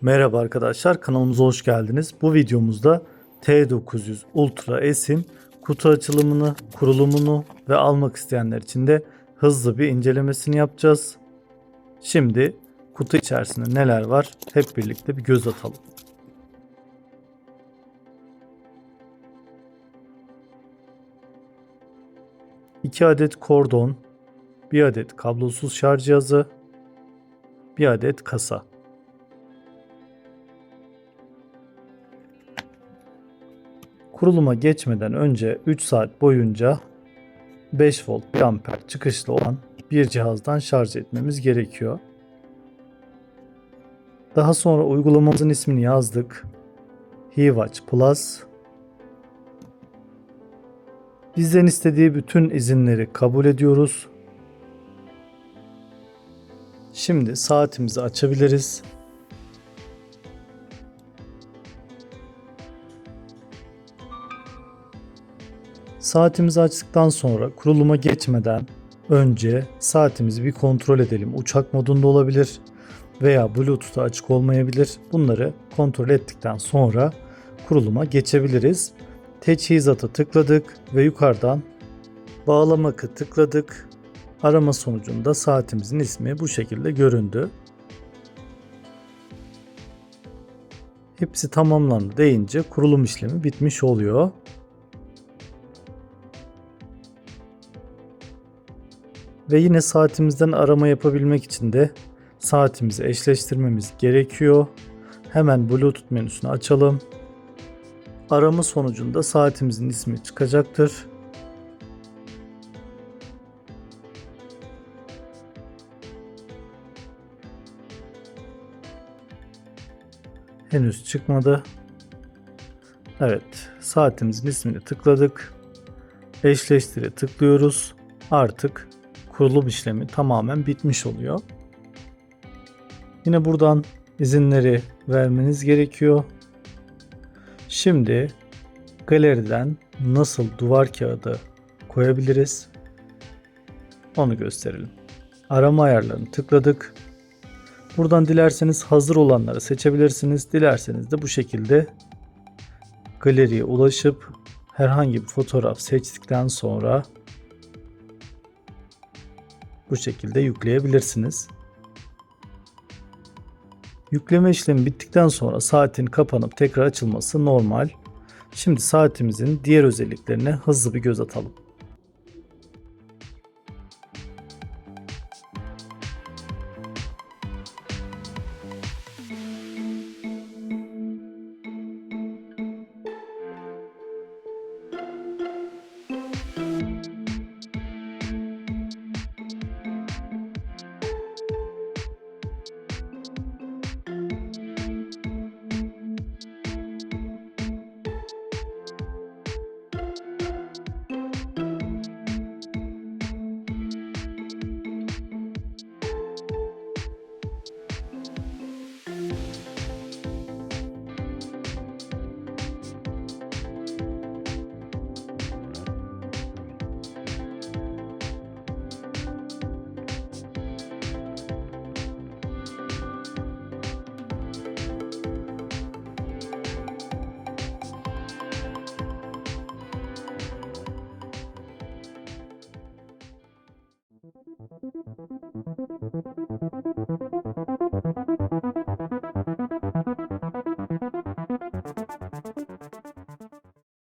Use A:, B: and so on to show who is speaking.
A: Merhaba arkadaşlar kanalımıza hoş geldiniz. Bu videomuzda T900 Ultra S'in kutu açılımını, kurulumunu ve almak isteyenler için de hızlı bir incelemesini yapacağız. Şimdi kutu içerisinde neler var hep birlikte bir göz atalım. İki adet kordon, bir adet kablosuz şarj cihazı, bir adet kasa. Kuruluma geçmeden önce 3 saat boyunca 5 volt 1 amper çıkışlı olan bir cihazdan şarj etmemiz gerekiyor. Daha sonra uygulamamızın ismini yazdık. HeWatch Plus. Bizden istediği bütün izinleri kabul ediyoruz. Şimdi saatimizi açabiliriz. Saatimizi açtıktan sonra kuruluma geçmeden önce saatimizi bir kontrol edelim. Uçak modunda olabilir veya Bluetooth'a açık olmayabilir. Bunları kontrol ettikten sonra kuruluma geçebiliriz. Teçhizata tıkladık ve yukarıdan bağlamakı tıkladık. Arama sonucunda saatimizin ismi bu şekilde göründü. Hepsi tamamlandı deyince kurulum işlemi bitmiş oluyor. Ve yine saatimizden arama yapabilmek için de saatimizi eşleştirmemiz gerekiyor. Hemen Bluetooth menüsünü açalım. Arama sonucunda saatimizin ismi çıkacaktır. Henüz çıkmadı. Evet, saatimizin ismini tıkladık. Eşleştire tıklıyoruz. Artık kurulum işlemi tamamen bitmiş oluyor. Yine buradan izinleri vermeniz gerekiyor. Şimdi galeriden nasıl duvar kağıdı koyabiliriz? Onu gösterelim. Arama ayarlarını tıkladık. Buradan dilerseniz hazır olanları seçebilirsiniz. Dilerseniz de bu şekilde galeriye ulaşıp herhangi bir fotoğraf seçtikten sonra bu şekilde yükleyebilirsiniz. Yükleme işlemi bittikten sonra saatin kapanıp tekrar açılması normal. Şimdi saatimizin diğer özelliklerine hızlı bir göz atalım. Thank you.